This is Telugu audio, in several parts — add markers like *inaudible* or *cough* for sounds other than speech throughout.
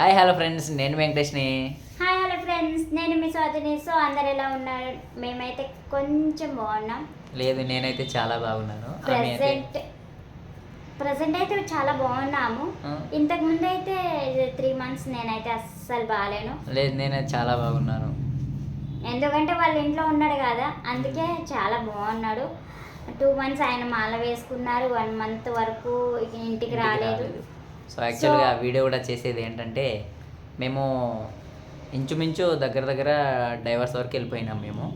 హాయ్ హలో ఫ్రెండ్స్ నేను వెంకటేష్ని. హాయ్ హలో ఫ్రెండ్స్ నేను మీ స్వాతిని. సో అందరు ఎలా ఉన్నారు? మేమైతే కొంచెం బాగున్నాం. లేదు నేనైతే చాలా బాగున్నాను. ప్రజెంట్ ప్రజెంట్ అయితే చాలా బాగున్నాము. ఇంతకు ముందు అయితే త్రీ మంత్స్ నేనైతే అస్సలు బాగాలేను. లేదు నేనైతే చాలా బాగున్నాను. ఎందుకంటే వాళ్ళ ఇంట్లో ఉన్నాడు కదా అందుకే చాలా బాగున్నాడు. టూ మంత్స్ ఆయన మాల వేసుకున్నారు. వన్ మంత్ వరకు ఇంటికి రాలేదు. సో యాక్చువల్గా వీడియో కూడా చేసేది ఏంటంటే మేము ఇంచుమించు దగ్గర దగ్గర డైవర్స్ వరకు వెళ్ళిపోయినాం మేము.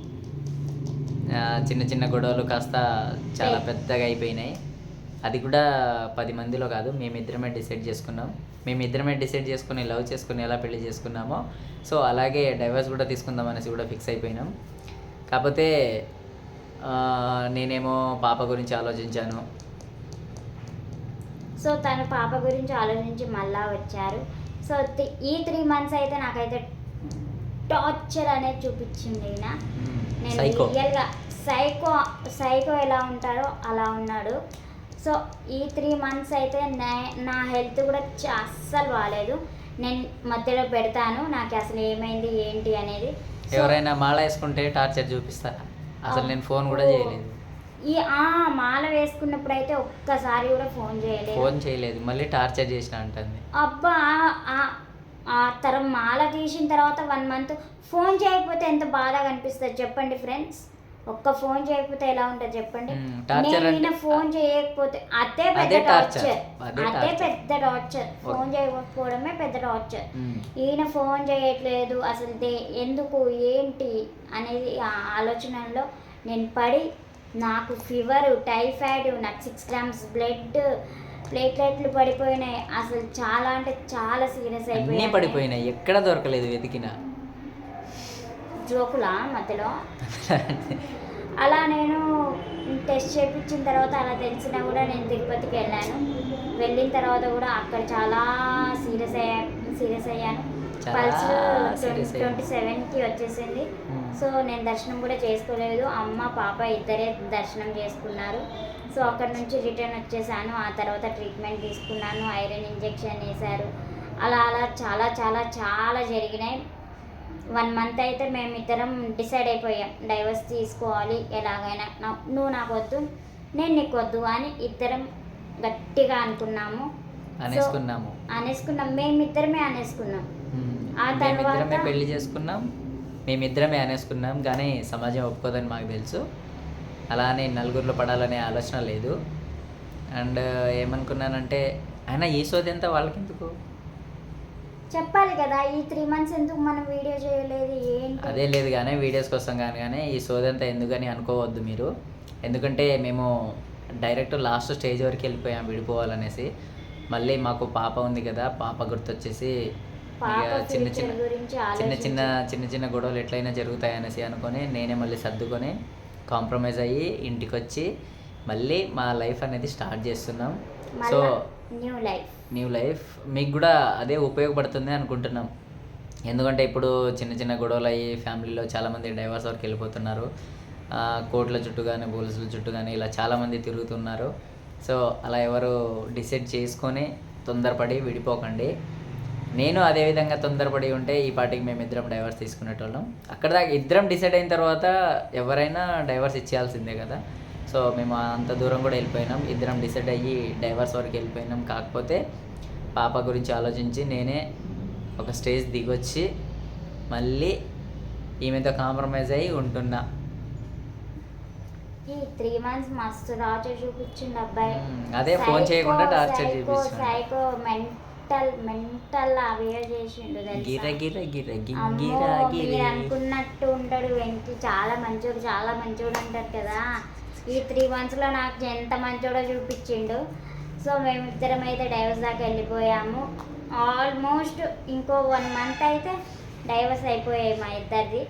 ఆ, చిన్న చిన్న గొడవలు కాస్త చాలా పెద్దగా అయిపోయినాయి. అది కూడా పది మందిలో కాదు మేమిద్దరమే డిసైడ్ చేసుకున్నాం. మేమిద్దరమే డిసైడ్ చేసుకుని లవ్ చేసుకుని ఎలా పెళ్ళి చేసుకున్నామో సో అలాగే డైవర్స్ కూడా తీసుకుందాం అనేసి కూడా ఫిక్స్ అయిపోయినాం. కాకపోతే ఆ, నేనేమో పాప గురించి ఆలోచించాను. సో తన పాప గురించి ఆలోచించి మళ్ళా వచ్చారు. సో ఈ త్రీ మంత్స్ అయితే నాకైతే టార్చర్ అనేది చూపించింది ఈయన. నేను సైకో రియల్గా సైకో సైకో ఎలా ఉంటారో అలా ఉన్నాడు. సో ఈ త్రీ మంత్స్ అయితే నా- నా హెల్త్ కూడా అస్సలు బాగాలేదు నేను మధ్యలో పెడతాను నాకు అసలు ఏమైంది ఏంటి అనేది. ఎవరైనా మాల వేసుకుంటే టార్చర్ చూపిస్తారా? అసలు నేను ఫోన్ కూడా చేయలేదు. ఈ ఆ మాల వేసుకున్నప్పుడు అయితే ఒక్కసారి కూడా ఫోన్ చేయలేదు. ఫోన్ చేయలేదు. మళ్ళీ టార్చర్ చేసిన అంటుంది. అబ్బా ఆ- ఆ తరం మాల తీసిన తర్వాత వన్ మంత్ ఫోన్ చేయకపోతే ఎంత బాధగా అనిపిస్తుంది చెప్పండి ఫ్రెండ్స్. ఒక్క ఫోన్ చేయకపోతే ఎలా ఉంటుంది చెప్పండి. నేను ఫోన్ చేయకపోతే అదే పెద్ద. టార్చర్ అదే. పెద్ద టార్చర్. ఫోన్ చేయకపోవడమే పెద్ద టార్చర్. ఈయన ఫోన్ చేయట్లేదు. అసలు ఎందుకు ఏంటి అనేది ఆ ఆలోచనలో నేను పడి నాకు ఫీవర్ టైఫాయిడ్ నాకు సిక్స్ గ్రామ్స్ బ్లడ్ ప్లేట్లెట్లు పడిపోయినాయి. అసలు చాలా అంటే చాలా సీరియస్ అన్నీ అయిపోయాయి పడిపోయినాయి. ఎక్కడ దొరకలేదు వెతికిన. జోకులా మధ్యలో? *laughs* అలా నేను టెస్ట్ చేయించిన తర్వాత అలా తెలిసినా కూడా నేను తిరుపతికి వెళ్ళాను. వెళ్ళిన తర్వాత కూడా అక్కడ చాలా సీరియస్ అయ్యా సీరియస్ అయ్యాను. పల్స్. ట్వంటీ సెవెన్కి వచ్చేసింది. మ్మ్. సో నేను దర్శనం కూడా చేసుకోలేదు. అమ్మ పాప ఇద్దరే దర్శనం చేసుకున్నారు. సో అక్కడ నుంచి రిటర్న్ వచ్చేసాను. ఆ తర్వాత ట్రీట్మెంట్ తీసుకున్నాను. ఐరన్ ఇంజెక్షన్ వేశారు. అలా అలా చాలా చాలా చాలా జరిగినాయి. వన్ మంత్ అయితే మేమిద్దరం డిసైడ్ అయిపోయాం. డైవర్స్ తీసుకోవాలి. ఎలాగైనా. నువ్వు నాకు వద్దు నేను నీకు వద్దు అని ఇద్దరం గట్టిగా అనుకున్నాము. అనేసుకున్నాము. అనేసుకున్నాం. మేమిద్దరమే అనేసుకున్నాం. ఆ తర్వాత- పెళ్ళి చేసుకున్నాం. మేమిద్దరమే అనేసుకున్నాం. కానీ సమాజం ఒప్పుకోదని మాకు తెలుసు. అలానే నలుగురిలో పడాలనే ఆలోచన లేదు. అండ్ ఏమనుకున్నానంటే అయినా ఈ సోది అంతా వాళ్ళకి ఎందుకు చెప్పాలి కదా ఈ త్రీ మంత్స్ ఎందుకు మనం వీడియో చేయలేదు ఏంటి? అదే లేదు కానీ వీడియోస్ కోసం కానీ కానీ ఈ సోదంతా ఎందుకని అనుకోవద్దు మీరు. ఎందుకంటే మేము డైరెక్ట్ లాస్ట్ స్టేజ్ వరకు వెళ్ళిపోయాం విడిపోవాలనేసి. మళ్ళీ మాకు పాప ఉంది కదా పాప గుర్తొచ్చేసి ఇక చిన్న చిన్న చిన్న చిన్న చిన్న చిన్న గొడవలు ఎట్లయినా జరుగుతాయి అనేసి అనుకొని నేనే మళ్ళీ సర్దుకొని కాంప్రమైజ్ అయ్యి ఇంటికి వచ్చి మళ్ళీ మా లైఫ్ అనేది స్టార్ట్ చేస్తున్నాం. So new life. New life మీకు కూడా అదే ఉపయోగపడుతుంది అనుకుంటున్నాం. ఎందుకంటే ఇప్పుడు చిన్న చిన్న గొడవలు అయ్యి ఫ్యామిలీలో చాలామంది డైవర్స్ వరకు వెళ్ళిపోతున్నారు. ఆ, కోర్టుల చుట్టూ కానీ పోలీసుల చుట్టూ కానీ ఇలా చాలామంది తిరుగుతున్నారు. సో అలా ఎవరు డిసైడ్ చేసుకొని తొందరపడి విడిపోకండి. నేను అదే విధంగా తొందరపడి ఉంటే ఈ పార్టీకి మేము ఇద్దరం డైవర్స్ తీసుకునేటోళ్ళం. అక్కడ దాకా ఇద్దరం డిసైడ్ అయిన తర్వాత ఎవరైనా డైవర్స్ ఇచ్చేయాల్సిందే కదా. సో మేము అంత దూరం కూడా వెళ్ళిపోయినాం. ఇద్దరం డిసైడ్ అయ్యి డైవర్స్ వరకు వెళ్ళిపోయినాం. కాకపోతే పాప గురించి ఆలోచించి నేనే ఒక స్టేజ్ దిగొచ్చి మళ్ళీ ఈమెతో కాంప్రమైజ్ అయ్యి ఉంటున్నా. ఈ త్రీ మంత్స్ మస్తు టార్చర్ చూపించిండు అబ్బాయి. అదే phone చేయకుండా torture చూపించాడు. సైకో మెంటల్ మెంటల్ బిహేవ్ చేసిండు గిర గిర గిర మీరు గిరి అనుకున్నట్టు ఉంటాడు వెంకి. చాలా మంచోడు చాలా మంచోడు అంటారు కదా. ఈ త్రీ మంత్స్లో నాకు ఎంత మంచోడో చూపించిండు. సో మేమిద్దరం అయితే డైవర్స్ దాకా వెళ్ళిపోయాము. ఆల్మోస్ట్ ఇంకో వన్ మంత్ అయితే డైవర్స్ అయిపోయాయి మా ఇద్దరిది.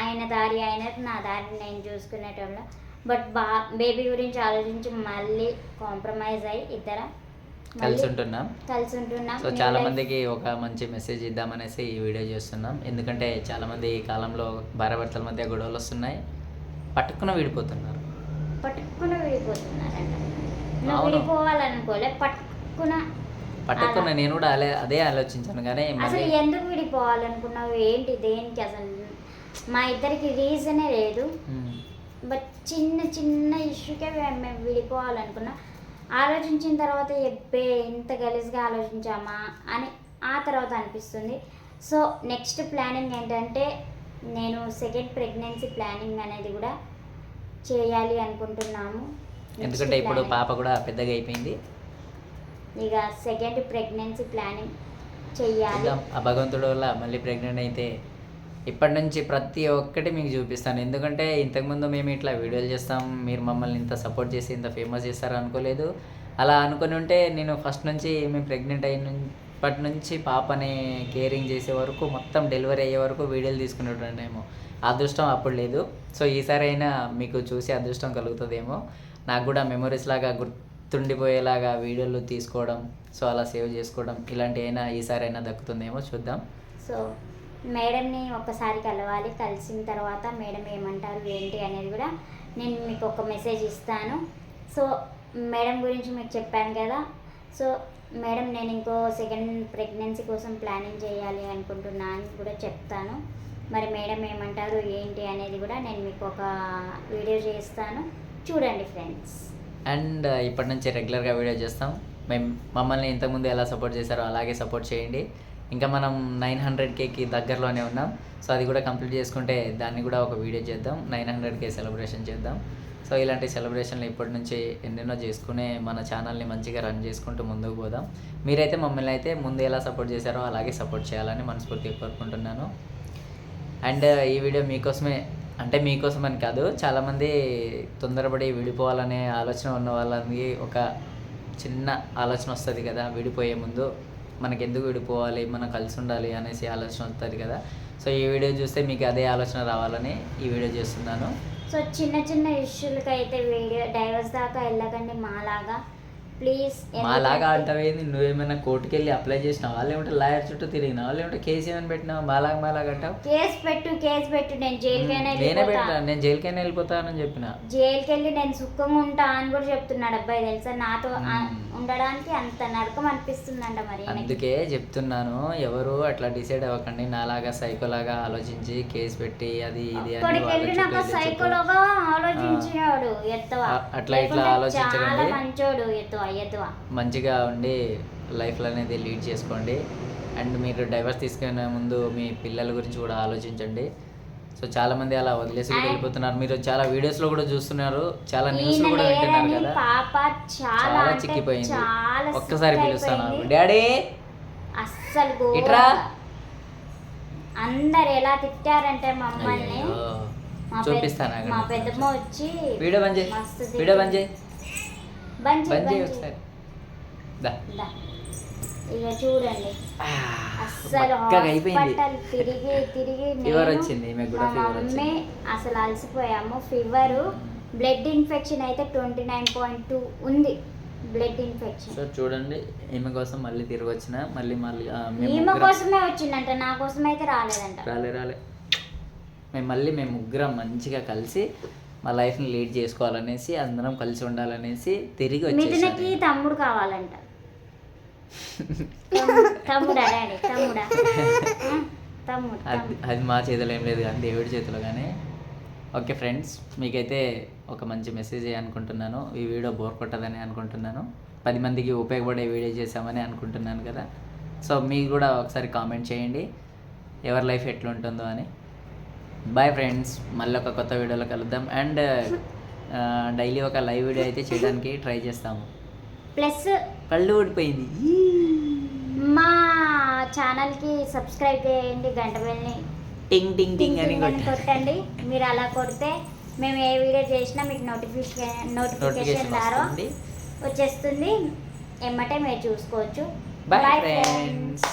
ఆయన దారి ఆయన నా దారి నేను చూసుకునేటోళ్ళం. బట్ బా బేబీ గురించి ఆలోచించి మళ్ళీ కాంప్రమైజ్ అయ్యి ఇద్దరం కలిసి ఉంటున్నాం. కలిసి ఉంటున్నాం. సో చాలా. మందికి ఒక మంచి మెసేజ్ ఇద్దామనేసి ఈ వీడియో చేస్తున్నాం. ఎందుకంటే చాలా మంది ఈ కాలంలో భార్యాభర్తల మధ్య గొడవలు వస్తున్నాయి. పట్టుకున్న విడిపోతున్నారు. పట్టుకుని విడిపోతున్నారంట. విడిపోవాలనుకోలే పట్టుకున పట్టుకున్న నేను కూడా అదే అదే ఆలోచించాను. కానీ అసలు ఎందుకు విడిపోవాలనుకున్నావు? ఏంటి? దేనికి అసలు? మా ఇద్దరికి రీజనే లేదు. బట్ చిన్న చిన్న ఇష్యూకే మేము విడిపోవాలనుకున్నా ఆలోచించిన తర్వాత ఎబ్బే ఇంత గలీజ్గా ఆలోచించామా అని ఆ తర్వాత అనిపిస్తుంది. సో నెక్స్ట్ ప్లానింగ్ ఏంటంటే నేను సెకండ్ ప్రెగ్నెన్సీ ప్లానింగ్ అనేది కూడా చేయాలి అనుకుంటున్నాము. ఎందుకంటే ఇప్పుడు. పాప కూడా పెద్దగా అయిపోయింది. ఇక సెకండ్ ప్రెగ్నెన్సీ ప్లానింగ్ ఆ భగవంతుడు వల్ల మళ్ళీ ప్రెగ్నెంట్ అయితే ఇప్పటి నుంచి ప్రతి ఒక్కటి మీకు చూపిస్తాను. ఎందుకంటే ఇంతకుముందు మేము ఇట్లా వీడియోలు చేస్తాం. మీరు మమ్మల్ని ఇంత సపోర్ట్ చేసి ఇంత ఫేమస్ చేస్తారు అనుకోలేదు. అలా అనుకుని ఉంటే నేను ఫస్ట్ నుంచి మేము ప్రెగ్నెంట్ అయినప్పటి నుంచి పాపని కేరింగ్ చేసే వరకు మొత్తం డెలివరీ అయ్యే వరకు వీడియోలు తీసుకునేటేమో అదృష్టం అప్పుడు లేదు. సో ఈసారి అయినా మీకు చూసి అదృష్టం కలుగుతుందేమో. నాకు కూడా మెమరీస్ లాగా గుర్తుండిపోయేలాగా వీడియోలు తీసుకోవడం సో అలా సేవ్ చేసుకోవడం ఇలాంటి అయినా ఈసారి అయినా దక్కుతుందేమో చూద్దాం. సో మేడంని ఒక్కసారి కలవాలి. కలిసిన తర్వాత మేడం ఏమంటారు ఏంటి అనేది కూడా నేను మీకు ఒక మెసేజ్ ఇస్తాను. సో మేడం గురించి మీకు చెప్పాను కదా. సో మేడం నేను ఇంకో సెకండ్ ప్రెగ్నెన్సీ కోసం ప్లానింగ్ చేయాలి అనుకుంటున్నా అని కూడా చెప్తాను. మరి మేడం ఏమంటారు ఏంటి అనేది కూడా నేను మీకు ఒక వీడియో చేస్తాను. చూడండి ఫ్రెండ్స్. అండ్ ఇప్పటి నుంచి రెగ్యులర్గా వీడియో చేస్తాం. మేము మమ్మల్ని ఇంతకుముందు ఎలా సపోర్ట్ చేశారో అలాగే సపోర్ట్ చేయండి. ఇంకా మనం నైన్ హండ్రెడ్ కేకి దగ్గరలోనే ఉన్నాం. సో అది కూడా కంప్లీట్ చేసుకుంటే దాన్ని కూడా ఒక వీడియో చేద్దాం. నైన్ హండ్రెడ్ కే సెలబ్రేషన్ చేద్దాం. సో ఇలాంటి సెలబ్రేషన్లు ఇప్పటి నుంచి ఎన్నెన్నో చేసుకునే మన ఛానల్ని మంచిగా రన్ చేసుకుంటూ ముందుకు పోదాం. మీరైతే మమ్మల్ని అయితే ముందు ఎలా సపోర్ట్ చేశారో అలాగే సపోర్ట్ చేయాలని మనస్ఫూర్తిగా కోరుకుంటున్నాను. అండ్ ఈ వీడియో మీకోసమే అంటే మీకోసం అని కాదు చాలామంది తొందరపడి విడిపోవాలనే ఆలోచన ఉన్న వాళ్ళకి ఒక చిన్న ఆలోచన వస్తుంది కదా విడిపోయే ముందు. మనకి ఎందుకు విడిపోవాలి మనం కలిసి ఉండాలి అనేసి ఆలోచన వస్తుంది కదా. సో ఈ వీడియో చూస్తే మీకు అదే ఆలోచన రావాలని ఈ వీడియో చేస్తున్నాను. సో చిన్న చిన్న ఇష్యూలకి అయితే వీడియో డైవర్స్ దాకా వెళ్ళకండి మాలాగా. ప్లీజ్ మాలాగా అంటావేంది? నువ్వేమైనా కోర్టుకి వెళ్ళి అప్లై చేసినావా? లేకుంటే లాయర్ చుట్టూ తిరిగినావా? లేకుంటే కేసు ఏమైనా పెట్టినావా? మాలాగా మాలాగా అంటావు? కేసు పెట్టు కేసు పెట్టు. నేను జైలుకైనా నేనే వెళ్ళిపోతా. పెట్టా నేను జైలుకైనా వెళ్ళిపోతానని చెప్పిన. జైలుకి వెళ్ళి నేను సుఖంగా ఉంటా అని కూడా చెప్తున్నాడు అబ్బాయి. తెలుసా? నాతో. ఉండడానికి అంత నరకం అనిపిస్తుందంట మరి. అందుకే చెప్తున్నాను. ఎవరు అట్లా డిసైడ్ అవ్వకండి. నాలాగా సైకోలాగా ఆలోచించి కేసు పెట్టి అది ఇది అని వాళ్ళ వెళ్ళి వీళ్ళ. సైకోలోగా ఆలోచించాడు ఎత్తవా. అట్లా ఇట్లా ఆలోచించకండి. మంచోడు ఎత్తువా ఎత్తువా. మంచిగా ఉండి లైఫ్ అనేది లీడ్ చేసుకోండి. అండ్ మీరు డైవర్స్ తీసుకునే ముందు మీ పిల్లల గురించి కూడా ఆలోచించండి. సో చాలా మంది అలా వదిలేసి వెళ్ళిపోతున్నారు. మీరు చాలా వీడియోస్లో కూడా చూస్తున్నారు. చాలా న్యూస్ కూడా వింటున్నారు కదా. పాప చాలా చిక్కిపోయింది. ఒక్కసారి పిలుస్తాను. డాడీ! అస్సలు ఇట్రా. అందరు ఎలా తిట్టారంటే మమ్మల్ని చూపిస్తాను. మా పెద్దమ్మ వచ్చి వీడియో బంద్ చేయి. మస్తు వీడియో బంద్ చేయి. బంద్ చేయి, ఒకసారి. ఇక చూడండి. అస్సలు అయిపోయింది. హాస్పిటల్ తిరిగి తిరిగి ఫీవర్ వచ్చింది మా ఫీవర్ మమ్మీ అసలు అలసిపోయాము. ఫీవర్ బ్లడ్ ఇన్ఫెక్షన్ అయితే ట్వంటీ నైన్ పాయింట్ టూ ఉంది. బ్లడ్ ఇన్ఫెక్షన్ సో చూడండి ఈమె కోసం మళ్ళీ తిరిగి వచ్చిన మళ్ళీ మళ్ళీ ఈమె కోసమే వచ్చిందంట నా కోసం అయితే రాలేదంట. రాలే రాలే. మేము మళ్ళీ మేము ముగ్గురం మంచిగా కలిసి మా లైఫ్ని లీడ్ చేసుకోవాలనేసి అందరం కలిసి ఉండాలనేసి తిరిగి మిథునకి వచ్చేసాను తమ్ముడు కావాలంట. *laughs* తమ్ముడు- తమ్ముడా డాడీ తమ్ముడా. *laughs* ఆ? తమ్ముడు అది తమ్ముడు. అది మా చేతిలో ఏం లేదు కానీ దేవుడి చేతిలో కానీ. ఓకే ఫ్రెండ్స్ మీకైతే ఒక మంచి మెసేజ్ అనుకుంటున్నాను. ఈ వీడియో బోర్ కొట్టదని అనుకుంటున్నాను. పది మందికి ఉపయోగపడే వీడియో చేసామని అనుకుంటున్నాను కదా. సో మీకు కూడా ఒకసారి కామెంట్ చేయండి. ఎవరి లైఫ్ ఎట్లుంటుందో అని. బాయ్ ఫ్రెండ్స్ మళ్ళీ ఒక కొత్త వీడియోలో కలుద్దాం. అండ్ డైలీ ఒక లైవ్ వీడియో అయితే చేయడానికి ట్రై చేస్తాము. ప్లస్ కళ్ళు ఊడిపోయింది. మా ఛానల్కి సబ్స్క్రైబ్ చేయండి గంట వెళ్ళి టింగ్ టింగ్ టింగ్ అని కొట్టండి. మీరు అలా కొడితే మేము ఏ వీడియో చేసినా మీకు నోటిఫికేషన్ నోటిఫికేషన్ ద్వారా వచ్చేస్తుంది. ఎమ్మటే మీరు చూసుకోవచ్చు. Bye friends